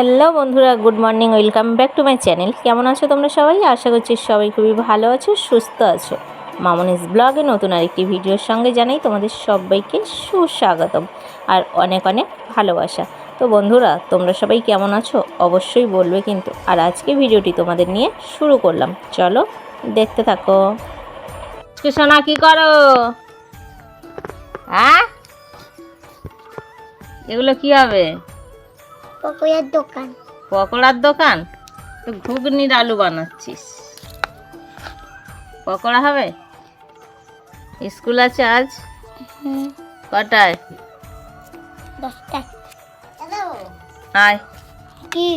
Hello বন্ধুরা, good morning, welcome back to my channel. কেমন আছো তোমরা সবাই? আশা করছি সবাই খুবই ভালো আছো, সুস্থ আছো। মামনিস ব্লগে নতুন আরেকটি ভিডিওর সঙ্গে জানাই তোমাদের সবাইকে সুস্বাগতম আর অনেক অনেক ভালোবাসা। তো বন্ধুরা, তোমরা সবাই কেমন আছো? অবশ্যই বলবে কিন্তু। আর আজকে ভিডিওটি তোমাদের নিয়ে শুরু করলাম। চলো দেখতে থাকো। সোনা কি করো? হ্যাঁ এগুলো কি হবে? পকোড়ার দোকান। পকোড়ার দোকান? তো ঘুগনির আলু বানাচ্ছিস। পকোড়া হবে? স্কুল আছে আজ? কটায়? আয়। কি?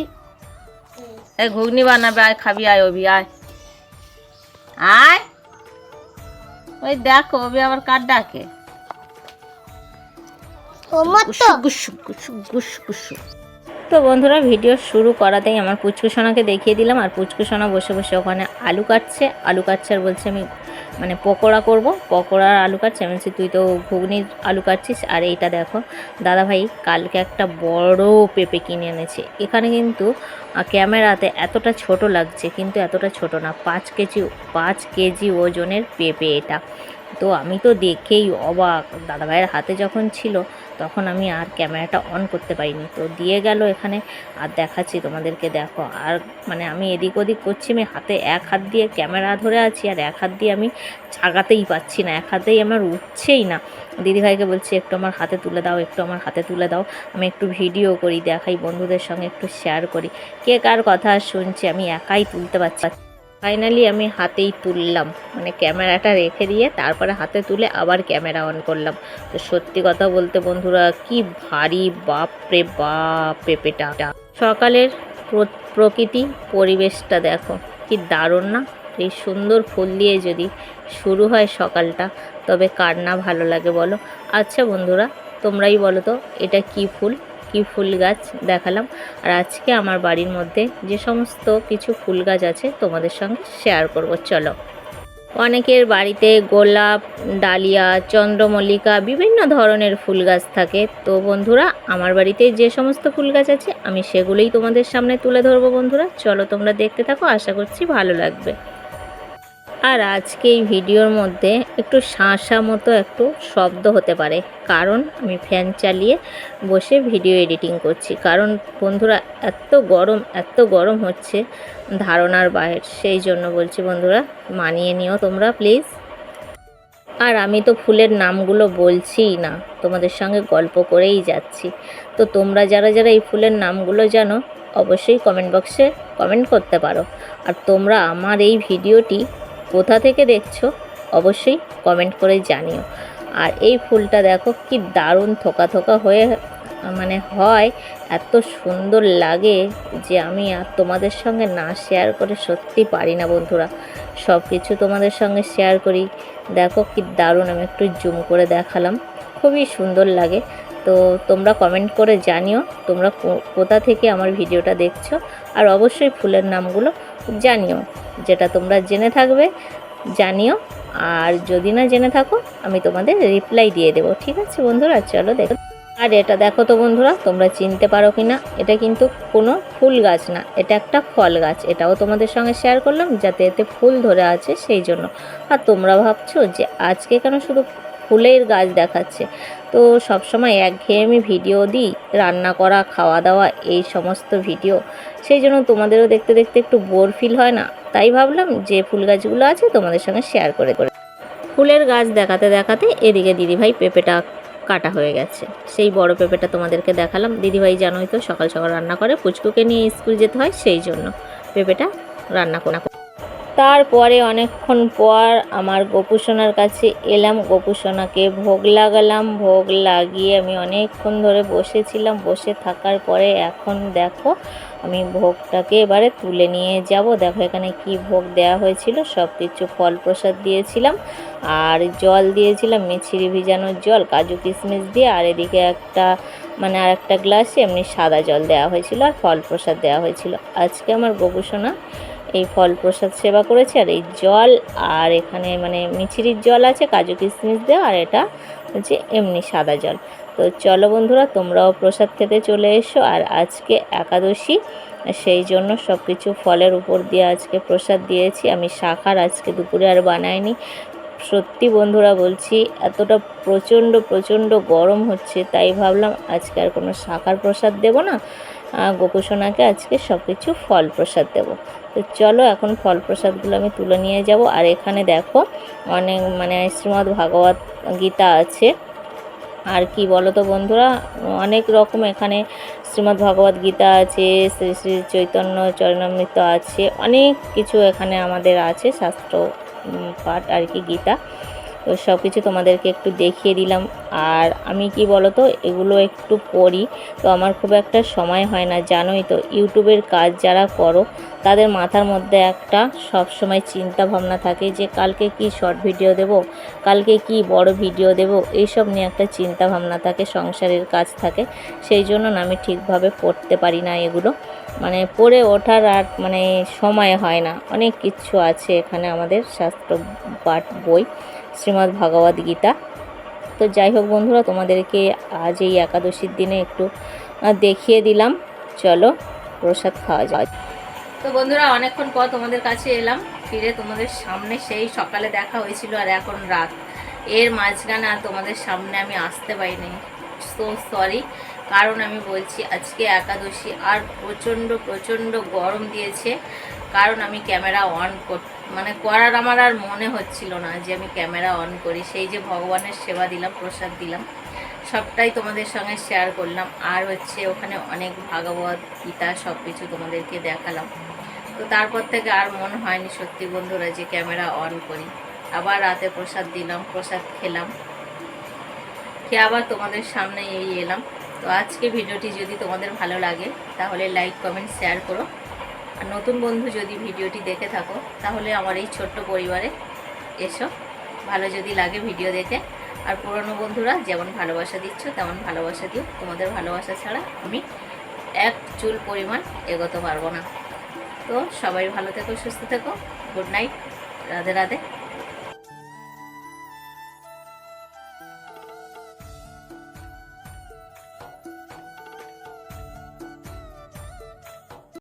এই ঘুগনি বানাবে আয় খাবি আয় অভি আয়। আয়। ওই দেখো অভি আবার কার ডাকে? গুসু গুসু গুসু গুসু গুসু তো বন্ধুরা, ভিডিও শুরু করাতেই আমার পুচকুসোনাকে দেখিয়ে দিলাম আর পুচকুসোনা বসে বসে ওখানে আলু কাটছে। আলু কাটছে আর বলছে আমি মানে পকোড়া করব। পকোড়ার আলু কাটছে, আমি বলছি, তুই তো ঘুগনির আলু কাটছিস। আর এইটা দেখো দাদা ভাই কালকে একটা বড় পেঁপে কিনে এনেছে। এখানে কিন্তু ক্যামেরাতে এতটা ছোট লাগছে, কিন্তু এতটা ছোট না, পাঁচ কেজি পাঁচ কেজি ওজনের পেঁপে এটা। তো আমি তো দেখেই অবাক। দাদাভাইয়ের হাতে যখন ছিল, তখন আমি আর ক্যামেরাটা অন করতে পারিনি। তো দিয়ে গেল এখানে, আর দেখাচ্ছি তোমাদেরকে, দেখো। আর মানে আমি এদিক ওদিক করছি, আমি হাতে এক হাত দিয়ে ক্যামেরা ধরে আছি, আর এক হাত দিয়ে আমি চাগাতেই পাচ্ছি না। এক হাতেই আমার উঠছেই না। দিদিভাইকে বলছি, একটু আমার হাতে তুলে দাও, একটু আমার হাতে তুলে দাও। আমি একটু ভিডিও করি, দেখাই, বন্ধুদের সঙ্গে একটু শেয়ার করি। কে কার কথা শুনছে, আমি একাই তুলতে পারছি ফাইনালি আমি হাতেই তুললাম। মানে ক্যামেরাটা রেখে দিয়ে তারপরে হাতে তুলে আবার ক্যামেরা অন করলাম। তো সত্যি কথা বলতে বন্ধুরা, কি ভারী বাপ রে বাপ, পেঁপেটা। সকালের প্র- প্রকৃতি, পরিবেশটা দেখো, কি দারুণ না? এই সুন্দর ফুল দিয়ে যদি শুরু হয় সকালটা, তবে কার না ভালো লাগে বলো? আচ্ছা বন্ধুরা, তোমরাই বলো তো, এটা কি ফুল? কি ফুল গাছ দেখালাম। আর আজকে আমার বাড়ির মধ্যে যে সমস্ত কিছু ফুল গাছ আছে তোমাদের সঙ্গে শেয়ার করব, চলো। অনেকের বাড়িতে গোলাপ, ডালিয়া, চন্দ্রমল্লিকা বিভিন্ন ধরনের ফুল গাছ থাকে। তো বন্ধুরা, আমার বাড়িতে যে সমস্ত ফুল গাছ আছে, আমি সেগুলোই তোমাদের সামনে তুলে ধরবো বন্ধুরা। চলো তোমরা দেখতে থাকো, আশা করছি ভালো লাগবে। আর আজকে এই ভিডিওর মধ্যে একটু শাঁসা মতো একটু শব্দ হতে পারে, কারণ আমি ফ্যান চালিয়ে বসে ভিডিও এডিটিং করছি। কারণ বন্ধুরা, এত গরম এত গরম হচ্ছে ধারণার বাইরে। সেই জন্য বলছি বন্ধুরা, মানিয়ে নিও তোমরা, প্লিজ। আর আমি তো ফুলের নামগুলো বলছিই না, তোমাদের সঙ্গে গল্প করেই যাচ্ছি। তো তোমরা যারা যারা এই ফুলের নামগুলো জানো, অবশ্যই কমেন্ট বক্সে কমেন্ট করতে পারো। আর তোমরা আমার এই ভিডিওটি কোথা থেকে দেখছ? অবশ্যই কমেন্ট করে জানিও। আর এই ফুলটা দেখো কি দারুণ থোকা থোকা হয়ে মানে হয়, এত সুন্দর লাগে যে আমি আর তোমাদের সঙ্গে না শেয়ার করে সত্যি পারি না বন্ধুরা। সব কিছু তোমাদের সঙ্গে শেয়ার করি। দেখো কি দারুণ, আমি একটু জুম করে দেখালাম। খুবই সুন্দর লাগে। তো তোমরা কমেন্ট করে জানিও, তোমরা কোথা থেকে আমার ভিডিওটা দেখছ? আর অবশ্যই ফুলের নামগুলো জানিও। যেটা তোমরা জেনে থাকবে, জানিও। আর যদি না জেনে থাকো, আমি তোমাদের রিপ্লাই দিয়ে দেবো, ঠিক আছে বন্ধুরা? চলো দেখো। আর এটা দেখো তো বন্ধুরা, তোমরা চিনতে পারো কি না এটা কিন্তু কোনো ফুল গাছ না, এটা একটা ফল গাছ। এটাও তোমাদের সঙ্গে শেয়ার করলাম, যাতে এতে ফুল ধরে আছে সেই জন্য। আর তোমরা ভাবছ যে আজকে কেন শুধু ফুলের গাছ দেখাচ্ছে? তো সবসময় একঘেয়েমি ভিডিও দিই রান্না করা, খাওয়া দাওয়া, এই সমস্ত ভিডিও সেই জন্য তোমাদেরও দেখতে দেখতে একটু বোর ফিল হয় না? তাই ভাবলাম যে ফুল গাছগুলো আছে তোমাদের সঙ্গে শেয়ার করে করে ফুলের গাছ দেখাতে দেখাতে এদিকে দিদিভাই পেঁপেটা কাটা হয়ে গেছে। সেই বড় পেঁপেটা তোমাদেরকে দেখালাম। দিদিভাই জানোই তো সকাল সকাল রান্না করে, পুচকুকে নিয়ে স্কুল যেতে হয়, সেই জন্য পেঁপেটা রান্না করা তারপরে অনেকক্ষণ পর আমার গোপুসোনার কাছে এলাম। গোপুসোনাকে ভোগ লাগালাম। ভোগ লাগিয়ে আমি অনেকক্ষণ ধরে বসেছিলাম। বসে থাকার পরে এখন দেখো, আমি ভোগটাকে এবারে তুলে নিয়ে যাব। দেখো এখানে কি ভোগ দেওয়া হয়েছিল। সব কিছু ফল প্রসাদ দিয়েছিলাম। আর জল দিয়েছিলাম, মিছিরি ভিজানোর জল, কাজু কিশমিশ দিয়ে। আর এদিকে একটা মানে আর একটা গ্লাসে এমনি সাদা জল দেওয়া হয়েছিল আর ফল প্রসাদ দেওয়া হয়েছিল। আজকে আমার গোপুসোনা ফল প্রসাদ সেবা করেছে, আর এই জল, আর এখানে মানে মিছিরির জল আছে, কাজু কিশমিশ দেওয়া, আর এটা হচ্ছে এমনি সাদা জল। তো চলো বন্ধুরা, তোমরাও প্রসাদ খেতে চলে এসো, আর আজকে একাদশী, সেই জন্য সব কিছু ফলের উপর দিয়ে আজকে প্রসাদ দিয়েছি। আমি শাখার আজকে দুপুরে আর বানাইনি। সত্যি বন্ধুরা বলছি, এতটা প্রচণ্ড প্রচণ্ড গরম হচ্ছে, তাই ভাবলাম আজকে আর কোনো শাখার প্রসাদ দেবো না। গোকুসোনাকে আজকে সব কিছু ফল প্রসাদ দেবো। তো চলো এখন ফল প্রসাদগুলো আমি তুলে নিয়ে যাব। আর এখানে দেখো অনেক মানে শ্রীমদ্ ভাগবত গীতা আছে। আর কি বলো তো বন্ধুরা, অনেক রকম এখানে শ্রীমদ্ ভগবত গীতা আছে, শ্রী শ্রী চৈতন্য চরণামৃত আছে, অনেক কিছু এখানে আমাদের আছে, শাস্ত্র পাঠ আর কি গীতা। তো সব কিছু তোমাদেরকে একটু দেখিয়ে দিলাম। আর আমি কি বলো তো এগুলো একটু পড়ি, তো আমার খুব একটা সময় হয় না, জানোই তো। ইউটিউবের কাজ যারা করো, তাদের মাথার মধ্যে একটা সব সময় চিন্তা ভাবনা থাকে যে, কালকে কি শর্ট ভিডিও দেব, কালকে কি বড় ভিডিও দেব, এইসব নিয়ে একটা চিন্তা ভাবনা থাকে, সংসারের কাজ থাকে। সেই জন্য না আমি ঠিকভাবে পড়তে পারি না এগুলো। মানে পড়ে ওঠার আর মানে সময় হয় না। অনেক কিছু আছে এখানে আমাদের শাস্ত্র পাঠ বই। শ্রীমদ্ ভগবদ গীতা। তো যাই হোক বন্ধুরা, তোমাদেরকে আজ এই একাদশীর দিনে একটু দেখিয়ে দিলাম। চলো, প্রসাদ খাওয়া যায় তো বন্ধুরা, অনেকক্ষণ পর তোমাদের কাছে এলাম। ফিরে তোমাদের সামনে সেই সকালে দেখা হয়েছিল আর এখন রাত। এর মাঝখানে আর তোমাদের সামনে আমি আসতে পারিনি। সো সরি কারণ আমি বলছি, আজকে একাদশী আর প্রচণ্ড প্রচণ্ড গরম দিয়েছে। কারণ আমি ক্যামেরা অন কর মানে করার আমার আর মনে হচ্ছিল না যে আমি ক্যামেরা অন করি। সেই যে ভগবানের সেবা দিলাম, প্রসাদ দিলাম, সবটাই তোমাদের সঙ্গে শেয়ার করলাম। আর হচ্ছে ওখানে অনেক ভাগবত, গীতা সব কিছু তোমাদেরকে দেখালাম। তো তারপর থেকে আর মন হয়নি সত্যি বন্ধুরা যে ক্যামেরা অন করি। আবার রাতে প্রসাদ দিলাম, প্রসাদ খেলাম। খেয়ে আবার তোমাদের সামনে এই এলাম। তো আজকে ভিডিওটি যদি তোমাদের ভালো লাগে, তাহলে লাইক কমেন্ট শেয়ার করো। নতুন বন্ধু যদি ভিডিওটি দেখে থাকো, তাহলে আমার এই ছোট্ট পরিবারে এসো। ভালো যদি লাগে ভিডিও দেখে। আর পুরনো বন্ধুরা যেমন ভালোবাসা দিচ্ছ, তেমন ভালোবাসা দিও। তোমাদের ভালোবাসা ছাড়া আমি এক চুল পরিমাণ এগোতে পারব না। তো সবাই ভালো থেকো, সুস্থ থেকো। Good night. রাধে রাধে।